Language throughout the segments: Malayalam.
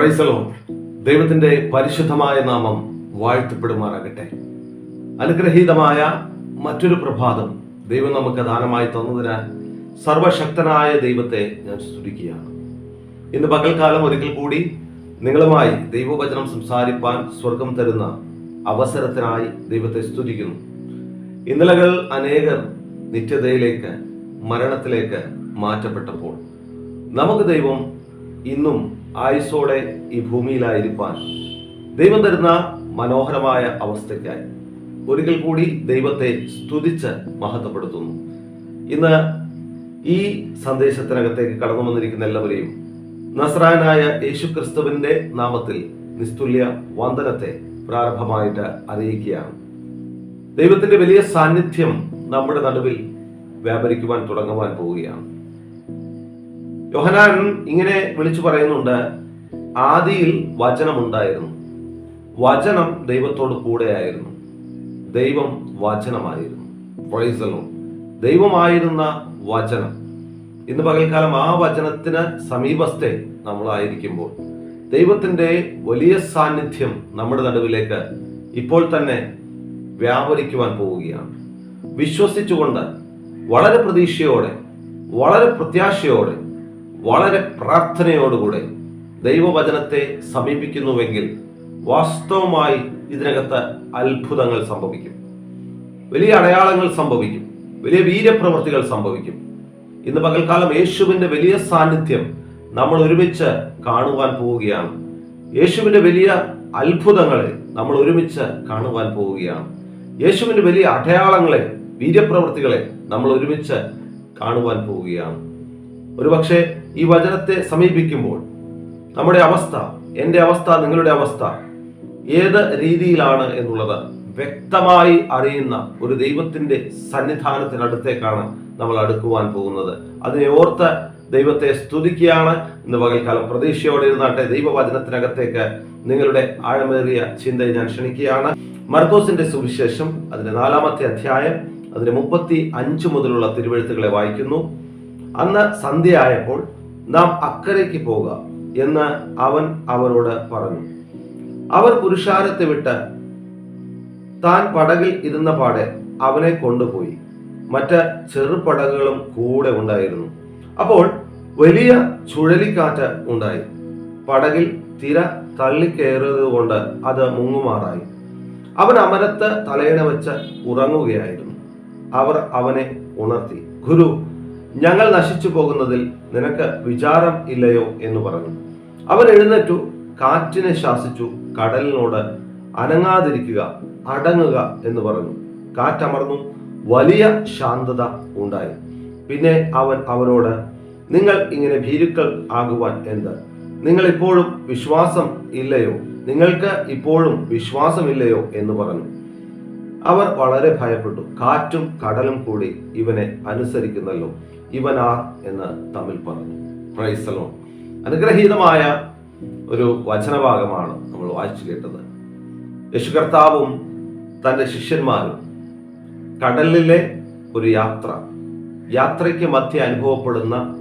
പ്രൈസലോ ദൈവത്തിന്റെ പരിശുദ്ധമായ നാമം വാഴ്ത്തപ്പെടുമാറാകട്ടെ. അനുഗ്രഹീതമായ മറ്റൊരു പ്രഭാതം ദൈവം നമുക്ക് ദാനമായി തന്നതിന് സർവശക്തനായ ദൈവത്തെ ഞാൻ സ്തുതിക്കുകയാണ്. ഇന്ന് പകൽക്കാലം ഒരിക്കൽ കൂടി നിങ്ങളുമായി ദൈവവചനം സംസാരിപ്പാൻ സ്വർഗം തരുന്ന അവസരത്തിനായി ദൈവത്തെ സ്തുതിക്കുന്നു. ഇന്നലകൾ അനേകർ നിത്യതയിലേക്ക് മരണത്തിലേക്ക് മാറ്റപ്പെട്ടപ്പോൾ നമുക്ക് ദൈവം ഇന്നും ആയുസോടെ ഈ ഭൂമിയിലായിരിക്കാൻ ദൈവം തരുന്ന മനോഹരമായ അവസ്ഥയ്ക്കായി ഒരിക്കൽ കൂടി ദൈവത്തെ സ്തുതിച്ച് മഹത്വപ്പെടുത്തുന്നു. ഇന്ന് ഈ സന്ദേശത്തിനകത്തേക്ക് കടന്നു വന്നിരിക്കുന്ന എല്ലാവരെയും നസ്രാനായ യേശു ക്രിസ്തുവിന്റെ നാമത്തിൽ നിസ്തുല്യ വന്ദനത്തെ പ്രാരംഭമായിട്ട് അറിയിക്കുകയാണ്. ദൈവത്തിന്റെ വലിയ സാന്നിധ്യം നമ്മുടെ നടുവിൽ വ്യാപരിക്കുവാൻ തുടങ്ങുവാൻ പോവുകയാണ്. യോഹനാൻ ഇങ്ങനെ വിളിച്ചു പറയുന്നുണ്ട് ആദിയിൽ വചനമുണ്ടായിരുന്നു. വചനം ദൈവത്തോട് കൂടെയായിരുന്നു. ദൈവം വചനമായിരുന്നു. പ്രൈസലോ ദൈവമായിരുന്ന വചനം. ഇന്ന് പകൽക്കാലം ആ വചനത്തിന് സമീപസ്ഥെ നമ്മളായിരിക്കുമ്പോൾ ദൈവത്തിന്റെ വലിയ സാന്നിധ്യം നമ്മുടെ നടുവിലേക്ക് ഇപ്പോൾ തന്നെ വ്യാപരിക്കുവാൻ പോവുകയാണ്. വിശ്വസിച്ചുകൊണ്ട് വളരെ പ്രതീക്ഷയോടെ വളരെ പ്രത്യാശയോടെ വളരെ പ്രാർത്ഥനയോടുകൂടെ ദൈവവചനത്തെ സമീപിക്കുന്നുവെങ്കിൽ വാസ്തവമായി ഇതിനകത്ത് അത്ഭുതങ്ങൾ സംഭവിക്കും. വലിയ അടയാളങ്ങൾ സംഭവിക്കും. വലിയ വീര്യപ്രവൃത്തികൾ സംഭവിക്കും. ഇന്ന് പകൽക്കാലം യേശുവിന്റെ വലിയ സാന്നിധ്യം നമ്മൾ ഒരുമിച്ച് കാണുവാൻ പോവുകയാണ്. യേശുവിന്റെ വലിയ അത്ഭുതങ്ങളെ നമ്മൾ ഒരുമിച്ച് കാണുവാൻ പോവുകയാണ്. യേശുവിന്റെ വലിയ അടയാളങ്ങളെ വീര്യപ്രവൃത്തികളെ നമ്മൾ ഒരുമിച്ച് കാണുവാൻ പോവുകയാണ്. ഒരുപക്ഷെ ഈ വചനത്തെ സമീപിക്കുമ്പോൾ നമ്മുടെ അവസ്ഥ എന്റെ അവസ്ഥ നിങ്ങളുടെ അവസ്ഥ ഏത് രീതിയിലാണ് എന്നുള്ളത് വ്യക്തമായി അറിയുന്ന ഒരു ദൈവത്തിന്റെ സന്നിധാനത്തിനടുത്തേക്കാണ് നമ്മൾ അടുക്കുവാൻ പോകുന്നത്. അതിനെ ഓർത്ത് ദൈവത്തെ സ്തുതിക്കുകയാണ്. ഇന്ന് പകൽക്കാലം പ്രതീക്ഷയോടെ ഇരുന്നാട്ടെ ദൈവവചനത്തിനകത്തേക്ക് നിങ്ങളുടെ ആഴമേറിയ ചിന്തയെ ഞാൻ ക്ഷണിക്കുകയാണ്. മർക്കോസിന്റെ സുവിശേഷം അതിന്റെ നാലാമത്തെ അധ്യായം അതിന്റെ മുപ്പത്തി അഞ്ച് മുതലുള്ള തിരുവഴുത്തുകളെ വായിക്കുന്നു. അന്ന് സന്ധ്യയായപ്പോൾ നാം അക്കരയ്ക്ക് പോകാം എന്ന് അവൻ അവരോട് പറഞ്ഞു. അവർ പുരുഷാരത്തെ വിട്ട് താൻ പടകിൽ ഇരുന്ന പാടെ അവനെ കൊണ്ടുപോയി. മറ്റ് ചെറുപടകുകളും കൂടെ ഉണ്ടായിരുന്നു. അപ്പോൾ വലിയ ചുഴലിക്കാറ്റ് ഉണ്ടായി. പടകിൽ തിര തള്ളിക്കയറിയത് കൊണ്ട് അത് മുങ്ങുമാറായി. അവൻ അമരത്ത് തലയിണ വെച്ച് ഉറങ്ങുകയായിരുന്നു. അവർ അവനെ ഉണർത്തി. ഗുരു ഞങ്ങൾ നശിച്ചു പോകുന്നതിൽ നിനക്ക് വിചാരം ഇല്ലയോ എന്ന് പറഞ്ഞു. അവൻ എഴുന്നേറ്റു കാറ്റിനെ ശാസിച്ചു കടലിനോട് അനങ്ങാതിരിക്കുക അടങ്ങുക എന്ന് പറഞ്ഞു. കാറ്റമർന്നു വലിയ ശാന്തത ഉണ്ടായി. പിന്നെ അവൻ അവരോട് നിങ്ങൾ ഇങ്ങനെ ഭീരുക്കൾ ആകുവാൻ എന്ത്? നിങ്ങൾ ഇപ്പോഴും വിശ്വാസം ഇല്ലയോ? നിങ്ങൾക്ക് ഇപ്പോഴും വിശ്വാസമില്ലയോ? എന്ന് പറഞ്ഞു. അവർ വളരെ ഭയപ്പെട്ടു. കാറ്റും കടലും കൂടി ഇവനെ അനുസരിക്കുന്നല്ലോ. ഇവനാർ എന്ന് തമ്മിൽ പറഞ്ഞു. പ്രൈസലോ അനുഗ്രഹീതമായ ഒരു വചനഭാഗമാണ് നമ്മൾ വായിച്ചു കേട്ടത്. യേശു കർത്താവും തന്റെ ശിഷ്യന്മാരും കടലിലെ ഒരു യാത്ര യാത്രയ്ക്ക് മധ്യ അനുഭവപ്പെടുന്ന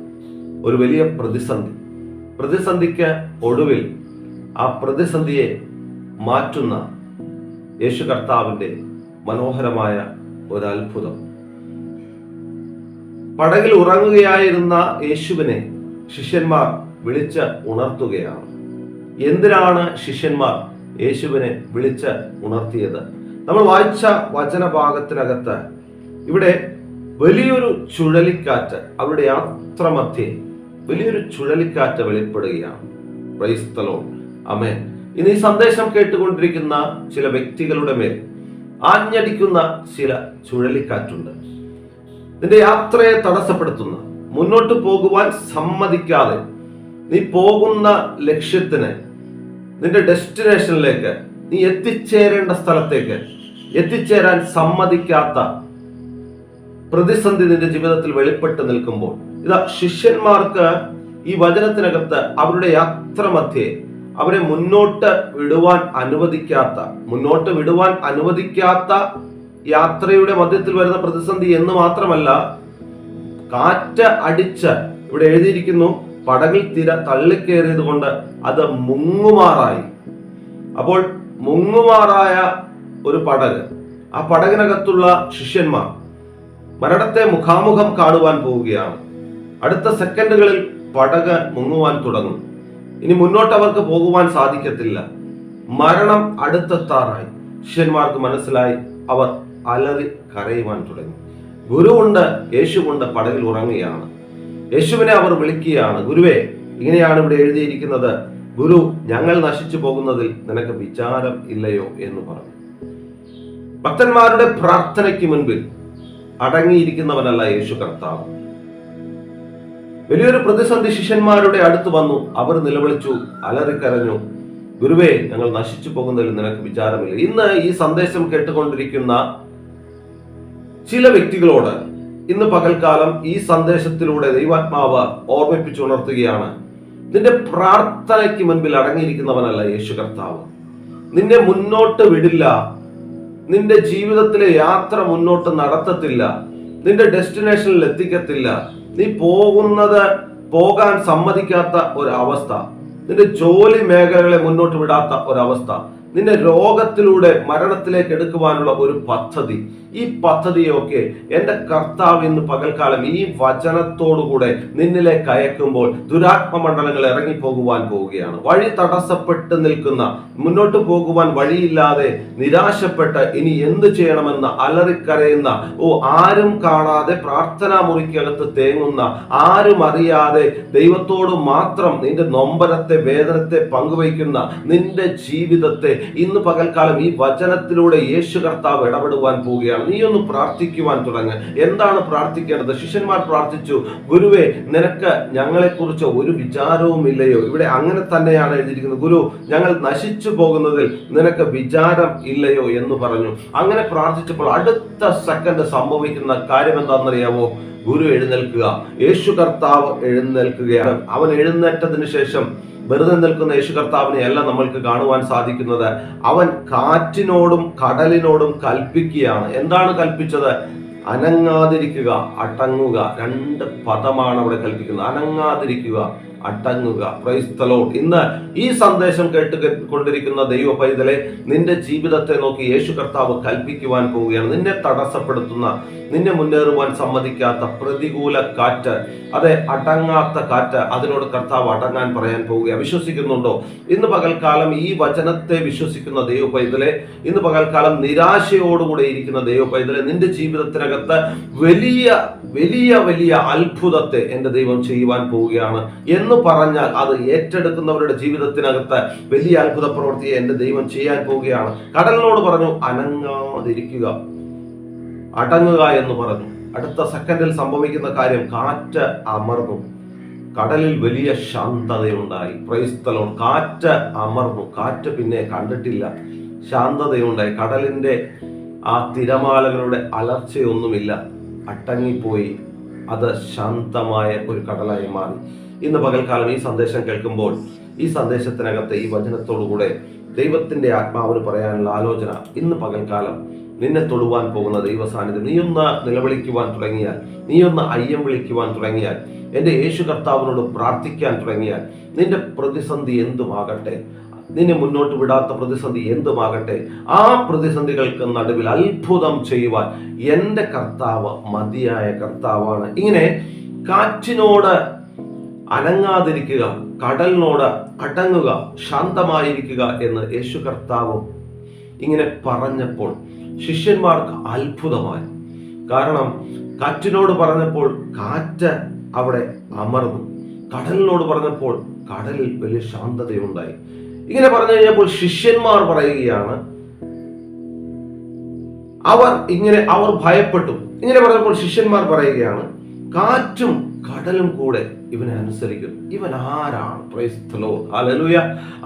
ഒരു വലിയ പ്രതിസന്ധി. പ്രതിസന്ധിക്ക് ഒടുവിൽ ആ പ്രതിസന്ധിയെ മാറ്റുന്ന യേശു കർത്താവിന്റെ മനോഹരമായ ഒരു അത്ഭുതം പടകിൽ ഉറങ്ങുകയായിരുന്ന യേശുവിനെ ശിഷ്യന്മാർ വിളിച്ച് ഉണർത്തുകയാണ്. എന്തിനാണ് ശിഷ്യന്മാർ യേശുവിനെ വിളിച്ച് ഉണർത്തിയത്? നമ്മൾ വായിച്ച വചനഭാഗത്തിനകത്ത് ഇവിടെ വലിയൊരു ചുഴലിക്കാറ്റ് അവരുടെ യാത്രമധ്യേ വലിയൊരു ചുഴലിക്കാറ്റ് വെളിപ്പെടുകയാണ്. ക്രൈസ്തലോ അമേൻ ഇനി ഈ സന്ദേശം കേട്ടുകൊണ്ടിരിക്കുന്ന ചില വ്യക്തികളുടെ മേൽ ആഞ്ഞടിക്കുന്ന ചില ചുഴലിക്കാറ്റുണ്ട്. നിന്റെ യാത്രയെ തടസ്സപ്പെടുത്തുന്ന. മുന്നോട്ട് പോകുവാൻ സമ്മതിക്കാതെ. നീ പോകുന്ന ലക്ഷ്യത്തിന് നിന്റെ ഡെസ്റ്റിനേഷനിലേക്ക് നീ എത്തിച്ചേരേണ്ട സ്ഥലത്തേക്ക് എത്തിച്ചേരാൻ സമ്മതിക്കാത്ത പ്രതിസന്ധി നിന്റെ ജീവിതത്തിൽ വെളിപ്പെട്ട് നിൽക്കുമ്പോൾ. ഇതാ ശിഷ്യന്മാർക്ക് ഈ വചനത്തിനകത്ത് അവരുടെ യാത്ര മധ്യേ അവരെ മുന്നോട്ട് വിടുവാൻ അനുവദിക്കാത്ത മുന്നോട്ട് വിടുവാൻ അനുവദിക്കാത്ത യാത്രയുടെ മധ്യത്തിൽ വരുന്ന പ്രതിസന്ധി എന്ന് മാത്രമല്ല കാറ്റ് അടിച്ച് ഇവിടെ എഴുതിയിരിക്കുന്നു പടകിൽ തിര തള്ളിക്കേറിയത് കൊണ്ട് അത് മുങ്ങുമാറായി. അപ്പോൾ മുങ്ങുമാറായ ഒരു പടക് ആ പടകിനകത്തുള്ള ശിഷ്യന്മാർ മരണത്തെ മുഖാമുഖം കാണുവാൻ പോവുകയാണ്. അടുത്ത സെക്കൻഡുകളിൽ പടക് മുങ്ങുവാൻ തുടങ്ങും. ഇനി മുന്നോട്ട് അവർക്ക് പോകുവാൻ സാധിക്കത്തില്ല. മരണം അടുത്തെത്താറായി. ശിഷ്യന്മാർക്ക് മനസ്സിലായി അവർ അലറി കരയുവാൻ തുടങ്ങി. ഗുരു കൊണ്ട് യേശു യേശുവുണ്ട് പടകിൽ ഉറങ്ങുകയാണ്. യേശുവിനെ അവർ വിളിക്കുകയാണ് ഗുരുവേ ഇങ്ങനെയാണ് ഇവിടെ എഴുതിയിരിക്കുന്നത്. ഗുരു ഞങ്ങൾ നശിച്ചു പോകുന്നതിൽ നിനക്ക് വിചാരം ഇല്ലയോ? എന്ന് പറഞ്ഞു. ഭക്തന്മാരുടെ പ്രാർത്ഥനയ്ക്ക് മുൻപിൽ അടങ്ങിയിരിക്കുന്നവനല്ല യേശു കർത്താവ്. വലിയൊരു പ്രതിസന്ധി ശിഷ്യന്മാരുടെ അടുത്ത് വന്നു. അവർ നിലവിളിച്ചു അലറിക്കരഞ്ഞു ഗുരുവേ ഞങ്ങൾ നശിച്ചു പോകുന്നതിൽ നിനക്ക് വിചാരമില്ല. ഇന്ന് ഈ സന്ദേശം കേട്ടുകൊണ്ടിരിക്കുന്ന ചില വ്യക്തികളോട് ഇന്ന് പകൽക്കാലം ഈ സന്ദേശത്തിലൂടെ ദൈവാത്മാവ് ഓർമ്മിപ്പിച്ചുണർത്തുകയാണ് നിന്റെ പ്രാർത്ഥനയ്ക്ക് മുൻപിൽ അടങ്ങിയിരിക്കുന്നവനല്ല യേശു കർത്താവ്. നിന്നെ മുന്നോട്ട് വിടില്ല. നിന്റെ ജീവിതത്തിലെ യാത്ര മുന്നോട്ട് നടത്തത്തില്ല. നിന്റെ ഡെസ്റ്റിനേഷനിൽ എത്തിക്കത്തില്ല. നീ പോകുന്നത് പോകാൻ സമ്മതിക്കാത്ത ഒരവസ്ഥ. നിന്റെ ജോലി മേഖലകളെ മുന്നോട്ട് വിടാത്ത ഒരവസ്ഥ. നിന്റെ രോഗത്തിലൂടെ മരണത്തിലേക്ക് എടുക്കുവാനുള്ള ഒരു പദ്ധതി. ഈ പദ്ധതിയൊക്കെ എന്റെ കർത്താവ് ഇന്ന് പകൽക്കാലം ഈ വചനത്തോടുകൂടെ നിന്നിലേക്ക് അയക്കുമ്പോൾ ദുരാത്മ മണ്ഡലങ്ങൾ ഇറങ്ങിപ്പോകുവാൻ പോവുകയാണ്. വഴി തടസ്സപ്പെട്ട് നിൽക്കുന്ന മുന്നോട്ട് പോകുവാൻ വഴിയില്ലാതെ നിരാശപ്പെട്ട് ഇനി എന്ത് ചെയ്യണമെന്ന് അലറിക്കരയുന്ന ഓ ആരും കാണാതെ പ്രാർത്ഥന മുറിക്കകത്ത് തേങ്ങുന്ന ആരും അറിയാതെ ദൈവത്തോട് മാത്രം നിന്റെ നൊമ്പരത്തെ വേദനത്തെ പങ്കുവയ്ക്കുന്ന നിന്റെ ജീവിതത്തെ ഇന്ന് പകൽക്കാലം ഈ വചനത്തിലൂടെ യേശു കർത്താവ് ഇടപെടുവാൻ പോവുകയാണ്. നീ ഒന്ന് പ്രാർത്ഥിക്കുവാൻ തുടങ്ങ്. എന്താണ് പ്രാർത്ഥിക്കേണ്ടത്? ശിഷ്യന്മാർ പ്രാർത്ഥിച്ചു ഗുരുവേ നിനക്ക് ഞങ്ങളെക്കുറിച്ച് ഒരു വിചാരവും ഇല്ലയോ? ഇവിടെ അങ്ങനെ തന്നെയാണ് എഴുതിയിരിക്കുന്നത്. ഗുരു ഞങ്ങൾ നശിച്ചു പോകുന്നതിൽ നിനക്ക് വിചാരം ഇല്ലയോ? എന്ന് പറഞ്ഞു. അങ്ങനെ പ്രാർത്ഥിച്ചപ്പോൾ അടുത്ത സെക്കൻഡ് സംഭവിക്കുന്ന കാര്യം എന്താണെന്നറിയാമോ ഗുരു എഴുന്നേൽക്കുക. യേശു കർത്താവ് എഴുന്നേൽക്കുകയാണ്. അവൻ എഴുന്നേറ്റതിന് ശേഷം വെറുതെ നിൽക്കുന്ന യേശു കർത്താവിനെ അല്ല നമ്മൾക്ക് കാണുവാൻ സാധിക്കുന്നത്. അവൻ കാറ്റിനോടും കടലിനോടും കൽപ്പിക്കുകയാണ്. എന്താണ് കൽപ്പിച്ചത്? അനങ്ങാതിരിക്കുക അടങ്ങുക. രണ്ട് പദമാണ് അവിടെ കൽപ്പിക്കുന്നത്. അനങ്ങാതിരിക്കുക. അടങ്ങുക. ക്രൈസ്തലോ ഇന്ന് ഈ സന്ദേശം കേട്ട് കൊണ്ടിരിക്കുന്ന ദൈവ പൈതലെ നിന്റെ ജീവിതത്തെ നോക്കി യേശു കർത്താവ് കൽപ്പിക്കുവാൻ പോവുകയാണ്. നിന്നെ തടസ്സപ്പെടുത്തുന്ന നിന്നെ മുന്നേറുവാൻ സമ്മതിക്കാത്ത പ്രതികൂല കാറ്റ്. അതെ അടങ്ങാത്ത കാറ്റ് അതിനോട് കർത്താവ് അടങ്ങാൻ പറയാൻ പോവുകയാണ്. വിശ്വസിക്കുന്നുണ്ടോ? ഇന്ന് പകൽക്കാലം ഈ വചനത്തെ വിശ്വസിക്കുന്ന ദൈവ പൈതലെ ഇന്ന് പകൽക്കാലം നിരാശയോടുകൂടെ ഇരിക്കുന്ന ദൈവ പൈതലെ നിന്റെ ജീവിതത്തിനകത്ത് വലിയ വലിയ വലിയ അത്ഭുതത്തെ എന്റെ ദൈവം ചെയ്യുവാൻ പോവുകയാണ്. എന്ന് പറഞ്ഞാൽ അത് ഏറ്റെടുക്കുന്നവരുടെ ജീവിതത്തിനകത്ത് വലിയ അത്ഭുത പ്രവൃത്തിയെ എന്റെ ദൈവം ചെയ്യാൻ പോവുകയാണ്. കടലിനോട് പറഞ്ഞു അനങ്ങാതിരിക്കുക. അടങ്ങുക എന്ന് പറഞ്ഞു. അടുത്ത സെക്കൻഡിൽ സംഭവിക്കുന്ന കാര്യം കാറ്റ് അമർന്നു. കടലിൽ വലിയ ശാന്തതയുണ്ടായി. പ്രൈസ്തലോൺ കാറ്റ് അമർന്നു. കാറ്റ് പിന്നെ കണ്ടിട്ടില്ല. ശാന്തതയുണ്ടായി. കടലിന്റെ ആ തിരമാലകളുടെ അലർച്ചയൊന്നുമില്ല. അട്ടങ്ങിപ്പോയി അത് ശാന്തമായ ഒരു കടലായി മാറി. ഇന്ന് പകൽക്കാലം ഈ സന്ദേശം കേൾക്കുമ്പോൾ ഈ സന്ദേശത്തിനകത്ത് ഈ വചനത്തോടുകൂടെ ദൈവത്തിന്റെ ആത്മാവിന് പറയാനുള്ള ആലോചന ഇന്ന് പകൽക്കാലം നിന്നെ തൊടുവാൻ പോകുന്ന ദൈവ സാന്നിധ്യം നീ ഒന്ന് നിലവിളിക്കുവാൻ തുടങ്ങിയാൽ നീ ഒന്ന് അയ്യം വിളിക്കുവാൻ തുടങ്ങിയാൽ എന്റെ യേശു കർത്താവിനോട് പ്രാർത്ഥിക്കാൻ തുടങ്ങിയാൽ നിന്റെ പ്രതിസന്ധി എന്തുമാകട്ടെ? നിന്നെ മുന്നോട്ട് വിടാത്ത പ്രതിസന്ധി എന്തുമാകട്ടെ? ആ പ്രതിസന്ധികൾക്ക് നടുവിൽ അത്ഭുതം ചെയ്യുവാൻ എന്റെ കർത്താവ് മതിയായ കർത്താവാണ്. ഇങ്ങനെ കാറ്റിനോട് അനങ്ങാതിരിക്കുക കടലിനോട് അടങ്ങുക ശാന്തമായിരിക്കുക എന്ന് യേശു കർത്താവ് ഇങ്ങനെ പറഞ്ഞപ്പോൾ ശിഷ്യന്മാർക്ക് അത്ഭുതമായി. കാരണം കാറ്റിനോട് പറഞ്ഞപ്പോൾ കാറ്റ് അവിടെ അമർന്നു. കടലിനോട് പറഞ്ഞപ്പോൾ കടലിൽ വലിയ ശാന്തതയുണ്ടായി. ഇങ്ങനെ പറഞ്ഞു കഴിഞ്ഞപ്പോൾ ശിഷ്യന്മാർ പറയുകയാണ് അവർ ഇങ്ങനെ അവർ ഭയപ്പെട്ടു. ഇങ്ങനെ പറഞ്ഞപ്പോൾ ശിഷ്യന്മാർ പറയുകയാണ് കാറ്റും കടലും കൂടെ ഇവനെ അനുസരിക്കും ഇവൻ ആരാണ്? പ്രൈസ്തലോ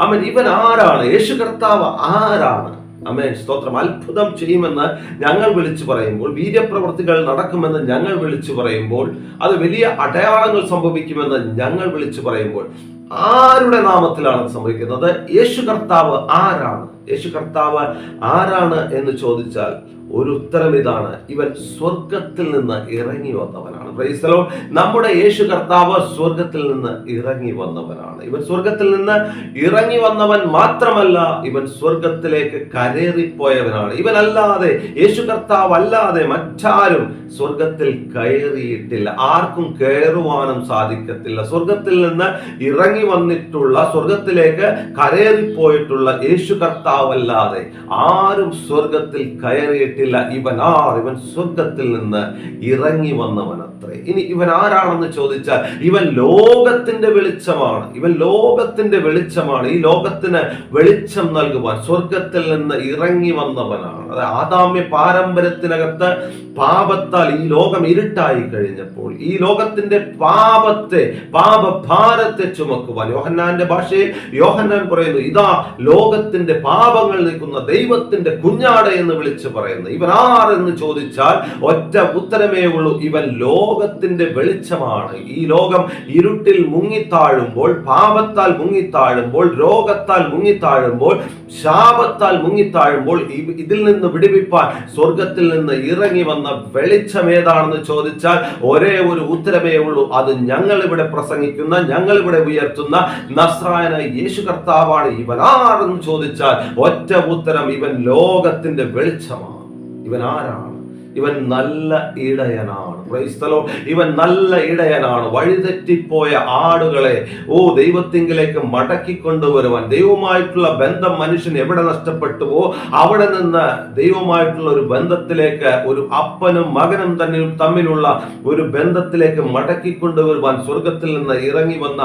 അവൻ ഇവൻ ആരാണ്? യേശു കർത്താവ് ആരാണ്? അമേൻ സ്തോത്രം. അത്ഭുതം ചെയ്യുമെന്ന് ഞങ്ങൾ വിളിച്ചു പറയുമ്പോൾ വീര്യപ്രവർത്തികൾ നടക്കുമെന്ന് ഞങ്ങൾ വിളിച്ചു പറയുമ്പോൾ അത് വലിയ അടയാളങ്ങൾ സംഭവിക്കുമെന്ന് ഞങ്ങൾ വിളിച്ചു പറയുമ്പോൾ ആരുടെ നാമത്തിലാണ് സംഭവിക്കുന്നത്? യേശു കർത്താവ് ആരാണ്? യേശു കർത്താവ് ആരാണ് എന്ന് ചോദിച്ചാൽ ഒരു ഉത്തരം ഇതാണ് ഇവൻ സ്വർഗത്തിൽ നിന്ന് ഇറങ്ങി വന്നവനാണ്. പ്രൈസ്തലോ നമ്മുടെ യേശു കർത്താവ് സ്വർഗത്തിൽ നിന്ന് ഇറങ്ങി വന്നവനാണ്. ഇവൻ സ്വർഗത്തിൽ നിന്ന് ഇറങ്ങി വന്നവൻ മാത്രമല്ല ഇവൻ സ്വർഗത്തിലേക്ക് കരേറിപ്പോയവനാണ്. ഇവനല്ലാതെ യേശു കർത്താവ് അല്ലാതെ മറ്റാരും സ്വർഗത്തിൽ കയറിയിട്ടില്ല. ആർക്കും കയറുവാനും സാധിക്കത്തില്ല. സ്വർഗത്തിൽ നിന്ന് ഇറങ്ങി വന്നിട്ടുള്ള സ്വർഗത്തിലേക്ക് കരേറിപ്പോയിട്ടുള്ള യേശു കർത്താവല്ലാതെ ആരും സ്വർഗത്തിൽ കയറിയിട്ടില്ല. ഇവൻ ആർ. ഇവൻ സ്വർഗത്തിൽ നിന്ന് ഇറങ്ങി വന്നവനത്രേ ഇനി ഇവൻ ആരാണെന്ന് ചോദിച്ചാൽ ഇവൻ ലോകത്തിന്റെ വെളിച്ചമാണ്. ഇവൻ ലോകത്തിന്റെ വെളിച്ചമാണ്. ഈ ലോകത്തിന് വെളിച്ചം നൽകുവാൻ സ്വർഗത്തിൽ നിന്ന് ഇറങ്ങി വന്നവനാണ്. അത് ആദാമ്യ പാരമ്പര്യത്തിനകത്ത് പാപത്താൽ ഈ ലോകം ഇരുട്ടായി കഴിഞ്ഞപ്പോൾ ഈ ലോകത്തിന്റെ പാപത്തെ പാപഭാരത്തെ ചുമക്കുവാൻ യോഹന്നാന്റെ ഭാഷയിൽ യോഹന്നാൻ പറയുന്നു ഇതാ ലോകത്തിന്റെ പാപങ്ങൾ നിൽക്കുന്ന ദൈവത്തിന്റെ കുഞ്ഞാട് എന്ന് വിളിച്ചു പറയുന്നു. ഇവൻ ആരെന്ന് ചോദിച്ചാൽ ഒറ്റ ഉത്തരമേ ഉള്ളൂ. ഇവൻ ലോകത്തിന്റെ വെളിച്ചമാണ്. ഈ ലോകം ഇരുട്ടിൽ മുങ്ങിത്താഴുമ്പോൾ പാപത്താൽ മുങ്ങിത്താഴുമ്പോൾ രോഗത്താൽ മുങ്ങിത്താഴുമ്പോൾ ശാപത്താൽ മുങ്ങിത്താഴുമ്പോൾ ഇതിൽ നിന്ന് വിടുവിപ്പാൻ സ്വർഗത്തിൽ നിന്ന് ഇറങ്ങി വന്ന വെളിച്ചം ഏതാണെന്ന് ചോദിച്ചാൽ ഒരേ ഒരു ഉത്തരമേ ഉള്ളൂ. അത് ഞങ്ങൾ ഇവിടെ പ്രസംഗിക്കുന്ന ഞങ്ങൾ ഇവിടെ ഉയർത്തുന്ന നസ്രായന യേശു കർത്താവാണ് ഇവൻ ആരെന്ന് ചോദിച്ചാൽ ഒറ്റ ഉത്തരം ഇവൻ ലോകത്തിന്റെ വെളിച്ചമാണ്. ഇവൻ ആരാണ്? ഇവൻ നല്ല ഇടയനാണ് ക്രൈസ്തലോ ഇവൻ നല്ല ഇടയനാണ് വഴിതെറ്റിപ്പോയ ആടുകളെ ഓ ദൈവത്തിങ്കിലേക്ക് മടക്കി കൊണ്ടുവരുവാൻ ദൈവമായിട്ടുള്ള ബന്ധം മനുഷ്യൻ എവിടെ നഷ്ടപ്പെട്ടുവോ അവിടെ നിന്ന് ദൈവമായിട്ടുള്ള ഒരു ബന്ധത്തിലേക്ക് ഒരു അപ്പനും മകനും തന്നെ തമ്മിലുള്ള ഒരു ബന്ധത്തിലേക്ക് മടക്കി കൊണ്ടുവരുവാൻ സ്വർഗത്തിൽ നിന്ന് ഇറങ്ങി വന്ന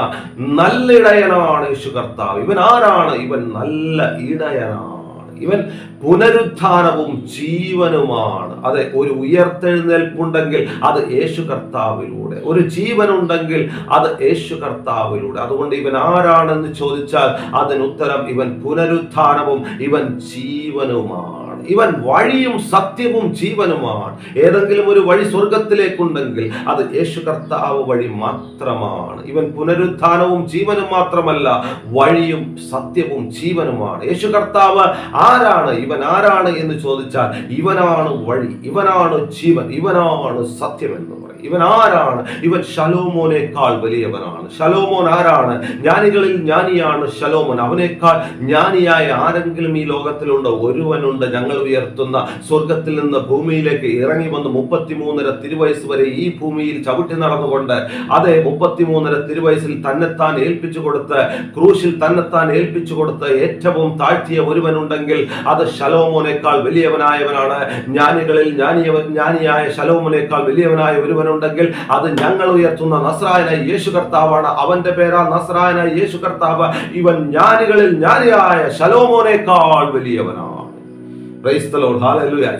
നല്ല ഇടയനാണ് യേശു കർത്താവ്. ഇവൻ ആരാണ്? ഇവൻ നല്ല ഇടയനാണ് ഇവൻ പുനരുദ്ധാനവും ജീവനുമാണ്. അതെ ഒരു ഉയർത്തെഴുന്നേൽപ്പുണ്ടെങ്കിൽ അത് യേശു കർത്താവിലൂടെ. ഒരു ജീവനുണ്ടെങ്കിൽ അത് യേശു കർത്താവിലൂടെ. അതുകൊണ്ട് ഇവൻ ആരാണെന്ന് ചോദിച്ചാൽ അതിനുത്തരം ഇവൻ പുനരുദ്ധാനവും ഇവൻ ജീവനുമാണ്. ഇവൻ വഴിയും സത്യവും ജീവനുമാണ്. ഏതെങ്കിലും ഒരു വഴി സ്വർഗത്തിലേക്കുണ്ടെങ്കിൽ അത് യേശു കർത്താവ് വഴി മാത്രമാണ്. ഇവൻ പുനരുത്ഥാനവും ജീവനും മാത്രമല്ല വഴിയും സത്യവും ജീവനുമാണ്. യേശു കർത്താവ് ആരാണ്? ഇവൻ ആരാണ് എന്ന് ചോദിച്ചാൽ ഇവനാണ് വഴി ഇവനാണ് ജീവൻ ഇവനാണ് സത്യം എന്ന് പറയും. ഇവൻ ആരാണ്? ഇവൻ ശലോമോനേക്കാൾ വലിയവനാണ്. ശലോമോൻ ആരാണ്? ജ്ഞാനികളിൽ ജ്ഞാനിയാണ് ശലോമോൻ. അവനേക്കാൾ ജ്ഞാനിയായ ആരെങ്കിലും ഈ ലോകത്തിലുണ്ട്? ഒരുവനുണ്ട് ഞങ്ങൾ ഉയർത്തുന്ന സ്വർഗത്തിൽ നിന്ന് ഭൂമിയിലേക്ക് ഇറങ്ങി വന്ന് മുപ്പത്തിമൂന്നര തിരുവയസ് വരെ ഈ ഭൂമിയിൽ ചവിട്ടി നടന്നുകൊണ്ട് അതെ മുപ്പത്തിമൂന്നര തിരുവയസിൽ തന്നെത്താൻ ഏൽപ്പിച്ചു കൊടുത്ത് ക്രൂശിൽ തന്നെത്താൻ ഏൽപ്പിച്ചു കൊടുത്ത് ഏറ്റവും താഴ്ത്തിയ ഒരുവനുണ്ടെങ്കിൽ അത് ശലോമോനേക്കാൾ വലിയവനായവനാണ്. ജ്ഞാനികളിൽ ജ്ഞാനിയവൻ ജ്ഞാനിയായ ശലോമോനേക്കാൾ വലിയവനായ ഒരുവനുണ്ടെങ്കിൽ അത് ഞങ്ങൾ ഉയർത്തുന്ന നസ്രായന യേശു കർത്താവാണ്. അവന്റെ പേരാ നസ്രായന യേശു കർത്താവ്. ഇവൻ ജ്ഞാനികളിൽ ജ്ഞാനിയായ ശലോമോനേക്കാൾ വലിയവനാണ്.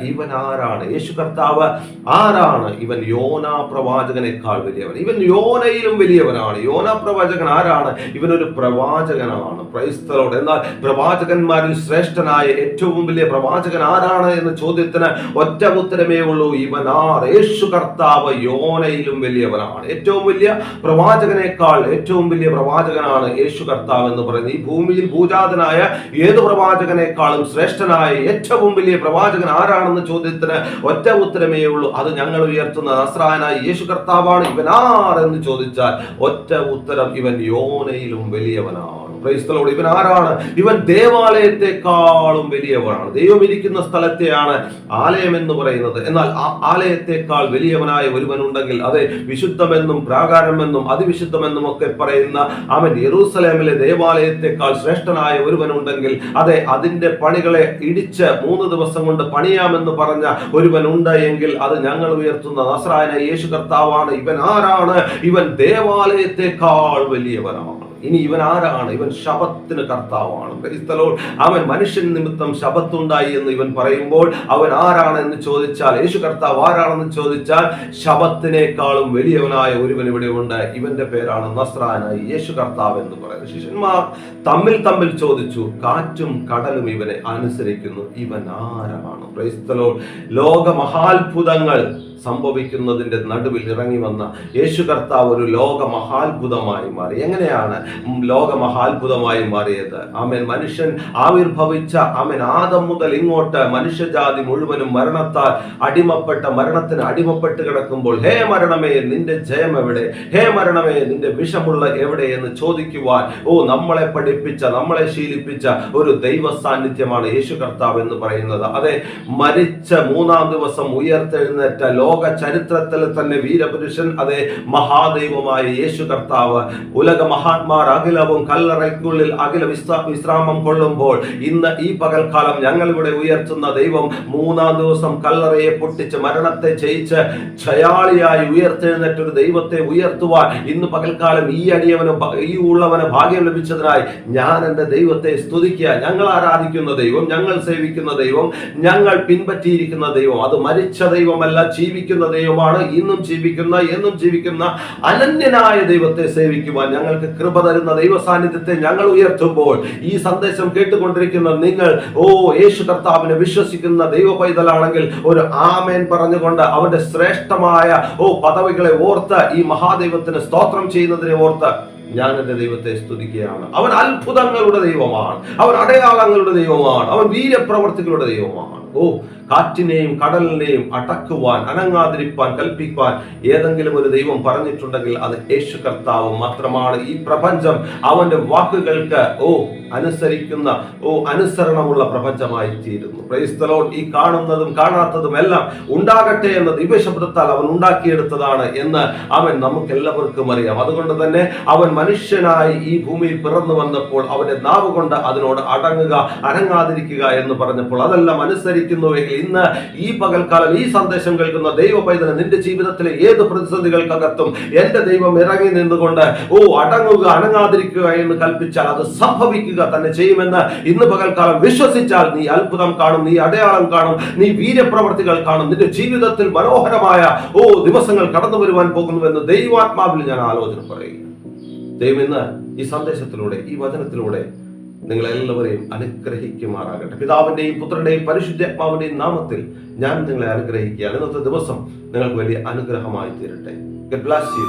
ഇവൻ ആരാണ്? യേശു കർത്താവ് ആരാണ്? ഇവൻ യോന പ്രവാചകനേക്കാൾ വലിയവൻ. ഇവൻ യോനയിലും വലിയവനാണ്. യോന പ്രവാചകൻ ആരാണ്? ഇവൻ ഒരു പ്രവാചകനാണ്. ക്രൈസ്തലോട് എന്നാൽ പ്രവാചകന്മാരിൽ ശ്രേഷ്ഠനായ ഏറ്റവും വലിയ പ്രവാചകൻ ആരാണ് എന്ന ചോദ്യത്തിന് ഒറ്റ ഉത്തരമേ ഉള്ളൂ. ഇവൻ ആർ? യേശു കർത്താവ് യോനയിലും വലിയവനാണ്. ഏറ്റവും വലിയ പ്രവാചകനേക്കാൾ ഏറ്റവും വലിയ പ്രവാചകനാണ് യേശു കർത്താവ് എന്ന് പറയുന്നത് ഈ ഭൂമിയിൽ ഭൂജാതനായ ഏത് പ്രവാചകനേക്കാളും ശ്രേഷ്ഠനായ ഏറ്റവും വലിയ പ്രവാചകൻ ആരാണെന്ന ചോദ്യത്തിന് ഒറ്റ ഉത്തരമേ ഉള്ളൂ. അത് ഞങ്ങൾ ഉയർത്തുന്ന നസ്രായനായ യേശു കർത്താവാണ്. ഇവനാർ എന്ന് ചോദിച്ചാൽ ഒറ്റ ഉത്തരം ഇവൻ യോനയിലും വലിയവനാണ്. The ഇവൻ ആരാണ്? ഇവൻ ദേവാലയത്തെക്കാളും വലിയവനാണ്. ദൈവം ഇരിക്കുന്ന സ്ഥലത്തെയാണ് ആലയം എന്ന് പറയുന്നത്. എന്നാൽ ആ ആലയത്തെക്കാൾ വലിയവനായ ഒരുവനുണ്ടെങ്കിൽ അതെ വിശുദ്ധമെന്നും പ്രാകാരമെന്നും അതിവിശുദ്ധമെന്നും ഒക്കെ പറയുന്ന അവൻ യെറൂസലേമിലെ ദേവാലയത്തെക്കാൾ ശ്രേഷ്ഠനായ ഒരുവനുണ്ടെങ്കിൽ അതെ അതിന്റെ പണികളെ ഇടിച്ച് മൂന്ന് ദിവസം കൊണ്ട് പണിയാമെന്ന് പറഞ്ഞ ഒരുവനുണ്ട് എങ്കിൽ അത് ഞങ്ങൾ ഉയർത്തുന്ന നസ്രായന യേശു കർത്താവാണ്. ഇവൻ ആരാണ്? ഇവൻ ദേവാലയത്തെക്കാൾ വലിയവനാണ്. ഇനി ഇവൻ ആരാണ്? ഇവൻ ശബത്തിന് കർത്താവാണ്. The അവൻ മനുഷ്യൻ നിമിത്തം ശബത്തുണ്ടായി എന്ന് ഇവൻ പറയുമ്പോൾ അവൻ ആരാണ് എന്ന് ചോദിച്ചാൽ യേശു കർത്താവ് ആരാണെന്ന് ചോദിച്ചാൽ ശബത്തിനേക്കാളും വലിയവനായ ഒരുവൻ ഇവിടെ ഉണ്ട്. ഇവന്റെ പേരാണ് നസ്രാനായി യേശു കർത്താവ് എന്ന് പറയുന്നത് ശിഷ്യന്മാർ തമ്മിൽ തമ്മിൽ ചോദിച്ചു കാറ്റും കടലും ഇവനെ അനുസരിക്കുന്നു. ഇവൻ ആരാണ്? Praise the സംഭവിക്കുന്നതിന്റെ നടുവിൽ ഇറങ്ങി വന്ന യേശു കർത്താവ് ഒരു ലോക മഹാത്ഭുതമായി മാറി. എങ്ങനെയാണ് ലോക മഹാത്ഭുതമായി മാറിയത്? ആമേൻ. മനുഷ്യൻ ആവിർഭവിച്ച ആമേൻ ആദം മുതൽ ഇങ്ങോട്ട് മനുഷ്യജാതി മുഴുവനും മരണത്താൽ അടിമപ്പെട്ട മരണത്തിന് അടിമപ്പെട്ട് കിടക്കുമ്പോൾ ഹേ മരണമേ നിന്റെ ജയം എവിടെ? ഹേ മരണമേ നിന്റെ വിഷമുള്ള എവിടെ? എന്ന് ചോദിക്കുവാൻ ഓ നമ്മളെ പഠിപ്പിച്ച നമ്മളെ ശീലിപ്പിച്ച ഒരു ദൈവ സാന്നിധ്യമാണ് യേശു കർത്താവ് എന്ന് പറയുന്നത്. അതെ മരിച്ച മൂന്നാം ദിവസം ഉയർത്തെഴുന്നേറ്റ ലോക ചരിത്രത്തിൽ തന്നെ വീരപുരുഷൻ അതെ മഹാദൈവമായ യേശു കർത്താവ്. ഉലക മഹാത്മാർ അഖിലവും കല്ലറയ്ക്കുള്ളിൽ അഖില വിശ്ര- വിശ്രാമം കൊള്ളുമ്പോൾ ഇന്ന് ഈ പകൽക്കാലം ഞങ്ങളിവിടെ ഉയർത്തുന്ന ദൈവം മൂന്നാം ദിവസം കല്ലറയെ പൊട്ടിച്ച് മരണത്തെ ജയിച്ച് ക്ഷയാളിയായി ഉയർത്തെഴുന്നേറ്റ ഒരു ദൈവത്തെ ഉയർത്തുവാൻ ഇന്ന് പകൽക്കാലം ഈ അടിയവന് ഈ ഉള്ളവന് ഭാഗ്യം ലഭിച്ചതിനായി ഞാൻ എന്റെ ദൈവത്തെ സ്തുതിക്കുക. ഞങ്ങൾ ആരാധിക്കുന്ന ദൈവം ഞങ്ങൾ സേവിക്കുന്ന ദൈവം ഞങ്ങൾ പിൻപറ്റിയിരിക്കുന്ന ദൈവം. അത് മരിച്ച ദൈവമല്ല ജീവിക്കുന്ന ദൈവമാണ്. ഇന്നും ജീവിക്കുന്ന എന്നും ജീവിക്കുന്ന അനന്യനായ ദൈവത്തെ സേവിക്കുവാൻ ഞങ്ങൾക്ക് കൃപ തരുന്ന ദൈവ സാന്നിധ്യത്തെ ഞങ്ങൾ ഉയർത്തുമ്പോൾ ഈ സന്ദേശം കേട്ടുകൊണ്ടിരിക്കുന്ന നിങ്ങൾ ഓ യേശു കർത്താവിനെ വിശ്വസിക്കുന്ന ദൈവ പൈതലാണെങ്കിൽ ഒരു ആമേൻ പറഞ്ഞുകൊണ്ട് അവന്റെ ശ്രേഷ്ഠമായ ഓ പദവികളെ ഓർത്ത് ഈ മഹാദൈവത്തിന് സ്തോത്രം ചെയ്യുന്നതിനെ ഓർത്ത് ഞാൻ എന്റെ ദൈവത്തെ സ്തുതിക്കുകയാണ്. അവൻ അത്ഭുതങ്ങളുടെ ദൈവമാണ്. അവൻ അടയാളങ്ങളുടെ ദൈവമാണ്. അവൻ വീരപ്രവർത്തികളുടെ ദൈവമാണ്. ഓ കാറ്റിനെയും കടലിനെയും അടക്കുവാൻ അനങ്ങാതിരിപ്പാൻ കൽപ്പിക്കുവാൻ ഏതെങ്കിലും ഒരു ദൈവം പറഞ്ഞിട്ടുണ്ടെങ്കിൽ അത് യേശു കർത്താവ് മാത്രമാണ്. ഈ പ്രപഞ്ചം അവന്റെ വാക്കുകൾക്ക് ഓ അനുസരിക്കുന്ന ഓ അനുസരണമുള്ള പ്രപഞ്ചമായി തീരുന്നു ക്രൈസ്തലോൺ ഈ കാണുന്നതും കാണാത്തതും എല്ലാം ഉണ്ടാകട്ടെ എന്ന ദിവ്യശബ്ദത്താൽ അവൻ ഉണ്ടാക്കിയെടുത്തതാണ് എന്ന് അവൻ നമുക്ക് എല്ലാവർക്കും അറിയാം. അതുകൊണ്ട് തന്നെ അവൻ മനുഷ്യനായി ഈ ഭൂമിയിൽ പിറന്നു വന്നപ്പോൾ അവന്റെ നാവ് കൊണ്ട് അതിനോട് അടങ്ങുക അനങ്ങാതിരിക്കുക എന്ന് പറഞ്ഞപ്പോൾ അതെല്ലാം അനുസരിക്കുന്നുവെങ്കിൽ ഇന്ന് ഈ പകൽക്കാലം ഈ സന്ദേശം കേൾക്കുന്ന ദൈവ പൈതന് നിന്റെ ജീവിതത്തിലെ ഏത് പ്രതിസന്ധികൾക്കകത്തും എന്റെ ദൈവം ഇറങ്ങി നിന്നുകൊണ്ട് ഓ അടങ്ങുക അനങ്ങാതിരിക്കുക എന്ന് കൽപ്പിച്ചാൽ അത് സംഭവിക്കുക തന്നെ ചെയ്യുമെന്ന് ഇന്ന് പകൽക്കാലം വിശ്വസിച്ചാൽ നീ അത്ഭുതം കാണും നീ അടയാളം കാണും നീ വീര്യപ്രവർത്തികൾ കാണും നിന്റെ ജീവിതത്തിൽ മനോഹരമായ ഓ ദിവസങ്ങൾ കടന്നു വരുവാൻ പോകുന്നുവെന്ന് ദൈവാത്മാവിൽ ഞാൻ ആലോചന പറയുക ദൈവം ഇന്ന് ഈ സന്ദേശത്തിലൂടെ ഈ വചനത്തിലൂടെ നിങ്ങളെല്ലാവരെയും അനുഗ്രഹിക്കുമാറാകട്ടെ. പിതാവിന്റെയും പുത്രന്റെയും പരിശുദ്ധാത്മാവിന്റെയും നാമത്തിൽ ഞാൻ നിങ്ങളെ അനുഗ്രഹിക്കുകയാണ്. ഇന്നത്തെ ദിവസം നിങ്ങൾക്ക് വലിയ അനുഗ്രഹമായി തീരട്ടെ. ഗഡ് ബ്ലാസ് യു